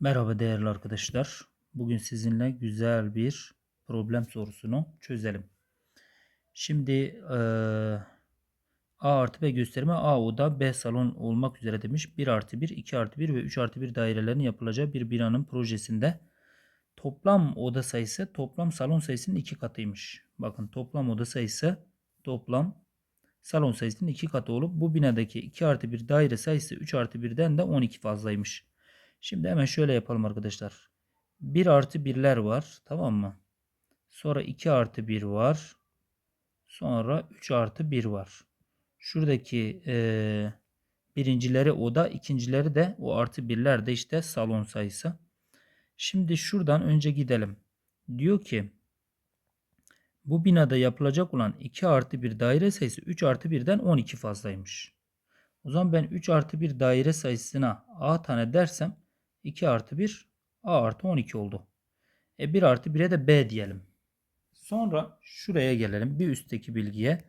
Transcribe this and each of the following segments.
Merhaba değerli arkadaşlar. Bugün sizinle güzel bir problem sorusunu çözelim. Şimdi A artı B gösterimi A oda B salon olmak üzere demiş. 1 artı 1, 2 artı 1 ve 3 artı 1 dairelerin yapılacağı bir binanın projesinde toplam oda sayısı toplam salon sayısının 2 katıymış. Bakın toplam oda sayısı toplam salon sayısının 2 katı olup bu binadaki 2 artı 1 daire sayısı 3 artı 1'den de 12 fazlaymış. Şimdi hemen şöyle yapalım arkadaşlar. 1 artı 1'ler var. Tamam mı? Sonra 2 artı 1 var. Sonra 3 artı 1 var. Şuradaki e, birincileri oda, ikincileri de o artı birler de işte salon sayısı. Şimdi şuradan önce gidelim. Diyor ki bu binada yapılacak olan 2 artı 1 daire sayısı 3 artı 1'den 12 fazlaymış. O zaman ben 3 artı 1 daire sayısına A tane dersem 2 artı 1 A artı 12 oldu. E 1 artı 1'e de B diyelim. Sonra şuraya gelelim. Bir üstteki bilgiye.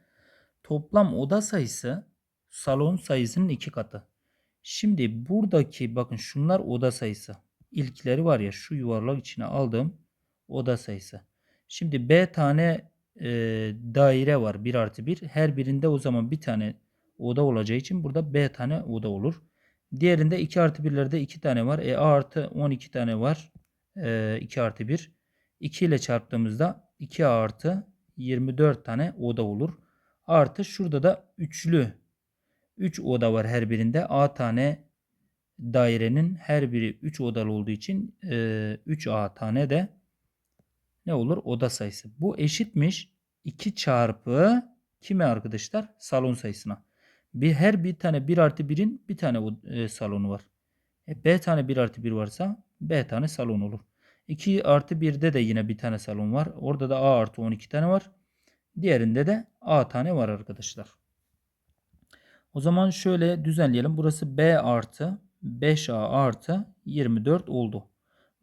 Toplam oda sayısı salon sayısının 2 katı. Şimdi buradaki bakın şunlar oda sayısı. İlkleri var ya şu yuvarlak içine aldığım oda sayısı. Şimdi B tane e, daire var 1 artı 1. Her birinde o zaman bir tane oda olacağı için burada B tane oda olur. Diğerinde 2 artı 1'lerde 2 tane var. E A artı 12 tane var. E, 2 artı 1. 2 ile çarptığımızda 2A artı 24 tane oda olur. Artı şurada da üçlü 3 oda var her birinde. A tane dairenin her biri 3 odalı olduğu için e, 3A tane de ne olur? Oda sayısı. Bu eşitmiş 2 çarpı kime arkadaşlar? Salon sayısına. Bir, her bir tane 1 artı 1'in bir tane e, salonu var. E, B tane 1 artı 1 varsa B tane salon olur. 2 artı 1'de de yine bir tane salon var. Orada da A artı 12 tane var. Diğerinde de A tane var arkadaşlar. O zaman şöyle düzenleyelim. Burası B artı 5A artı 24 oldu.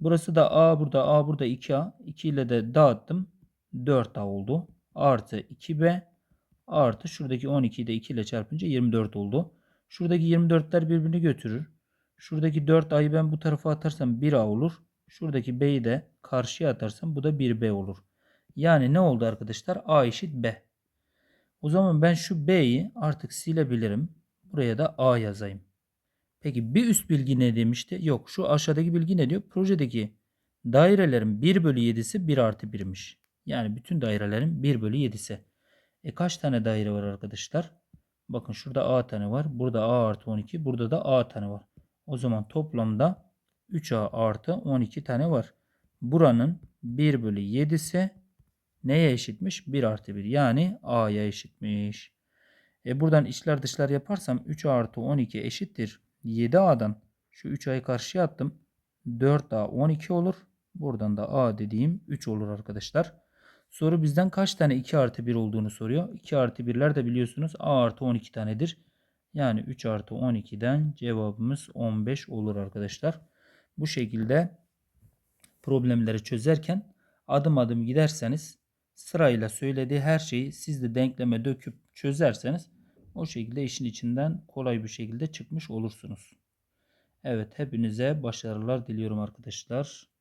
Burası da A burada A burada 2A. 2 ile de dağıttım. 4A oldu. Artı 2B artı şuradaki 12'yi de 2 ile çarpınca 24 oldu. Şuradaki 24'ler birbirini götürür. Şuradaki 4A'yı ben bu tarafa atarsam 1A olur. Şuradaki B'yi de karşıya atarsam bu da 1B olur. Yani ne oldu arkadaşlar? A eşit B. O zaman ben şu B'yi artık silebilirim. Buraya da A yazayım. Peki bir üst bilgi ne demişti? Yok şu aşağıdaki bilgi ne diyor? Projedeki dairelerin 1 bölü 7'si 1 artı 1'miş. Yani bütün dairelerin 1 bölü 7'si. E kaç tane daire var arkadaşlar? Bakın şurada A tane var. Burada A artı 12. Burada da A tane var. O zaman toplamda 3A artı 12 tane var. Buranın 1 bölü 7'si neye eşitmiş? 1 artı 1 yani A'ya eşitmiş. E buradan içler dışlar yaparsam 3A artı 12 eşittir. 7A'dan şu 3A'yı karşıya attım. 4A 12 olur. Buradan da A dediğim 3 olur arkadaşlar. Soru bizden kaç tane 2 artı 1 olduğunu soruyor. 2 artı 1'ler de biliyorsunuz A artı 12 tanedir. Yani 3 artı 12'den cevabımız 15 olur arkadaşlar. Bu şekilde problemleri çözerken adım adım giderseniz sırayla söylediği her şeyi siz de denkleme döküp çözerseniz o şekilde işin içinden kolay bir şekilde çıkmış olursunuz. Evet hepinize başarılar diliyorum arkadaşlar.